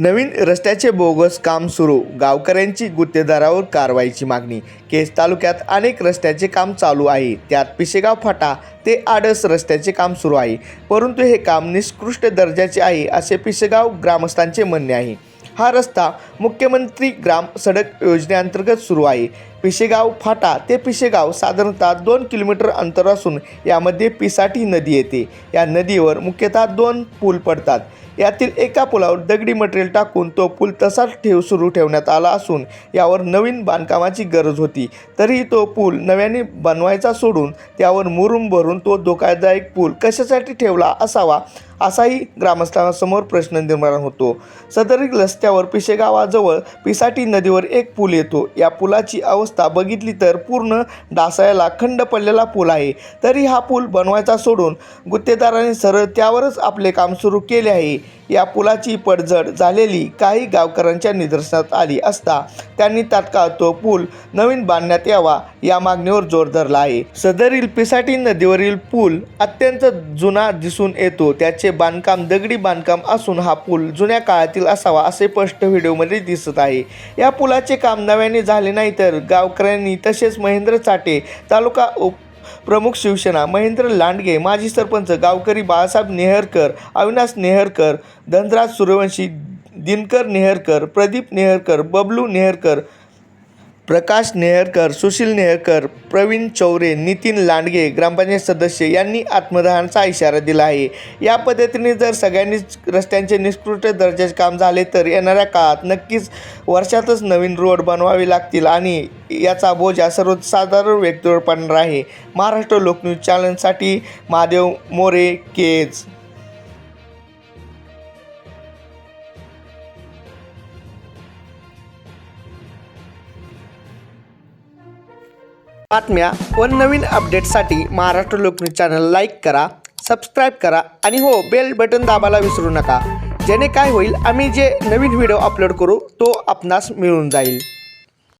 नवीन रस्त्याचे बोगस काम सुरू. गावकऱ्यांची गुत्तेदारावर कारवाईची मागणी. केस तालुक्यात अनेक रस्त्याचे काम चालू आहे. त्यात पिशेगाव फाटा ते आडस रस्त्याचे काम सुरू आहे. परंतु हे काम निष्कृष्ट दर्जाचे आहे असे पिशेगाव ग्रामस्थांचे म्हणणे आहे. हा रस्ता मुख्यमंत्री ग्राम सडक योजनेअंतर्गत सुरू आहे. पिशेगाव फाटा ते पिशेगाव साधारणतः दोन किलोमीटर अंतर असून यामध्ये पिसाटी नदी येते. या नदीवर मुख्यतः दोन पूल पडतात. यातील एका पुलावर दगडी मटेरियल टाकून तो पूल तसाच ठेव सुरू ठेवण्यात आला असून यावर नवीन बांधकामाची गरज होती. तरीही तो पूल नव्याने बनवायचा सोडून त्यावर मुरुम भरून तो धोकादायक पूल कशासाठी ठेवला असावा असाही ग्रामस्थांसमोर प्रश्न निर्माण होतो. सदरील रस्त्यावर पिशेगावाजवळ पिसाटी नदीवर एक पूल येतो. या पुलाची अवस्था बघितली तर पूर्ण डासायला खंड पडलेला पूल आहे. तरी हा पूल बनवायचा सोडून गुत्तेदारांनी सरळ त्यावरच आपले काम सुरू केले आहे. या पुलाची पडझड झालेली काही गावकऱ्यांच्या निदर्शनात आली असता त्यांनी तात्काळ तो पूल नवीन बांधण्यात यावा या मागणीवर जोर धरला आहे. सदरील पिसाटी नदीवरील पूल अत्यंत जुना दिसून येतो. त्याचे बांधकाम दगडी बांधकाम असून हा पूल जुन्या काळातील असावा असे स्पष्ट व्हिडिओमध्ये दिसत आहे. या पुलाचे काम नव्याने झाले नाही तर गावकऱ्यांनी तसेच महेंद्र चाटे तालुका उप प्रमुख शिवसेना महेंद्र लांडगे माजी सरपंच गावकरी बाळासाहेब नेहरकर अविनाश नेहरकर धनराज सूर्यवंशी दिनकर नेहरकर प्रदीप नेहरकर बबलू नेहरकर प्रकाश नेहरकर सुशील नेहरकर प्रवीण चौरे नितीन लांडगे ग्रामपंचायत सदस्य यांनी आत्मदहनाचा इशारा दिला आहे. या पद्धतीने जर सगळ्यांनीच रस्त्यांचे निष्कृष्ट दर्जाचे काम झाले तर येणाऱ्या काळात नक्कीच वर्षातच नवीन रोड बनवावे लागतील आणि याचा बोजा सर्वसाधारण व्यक्तीवर पडणार आहे. महाराष्ट्र लोकन्यूज चॅनलसाठी महादेव मोरे केज. बातम्या व नवीन अपडेटसाठी महाराष्ट्र लोकन्यूज चॅनल लाईक करा सबस्क्राईब करा आणि हो बेल बटन दाबायला विसरू नका. जेणे काय होईल आम्ही जे नवीन व्हिडिओ अपलोड करू तो आपणास मिळून जाईल.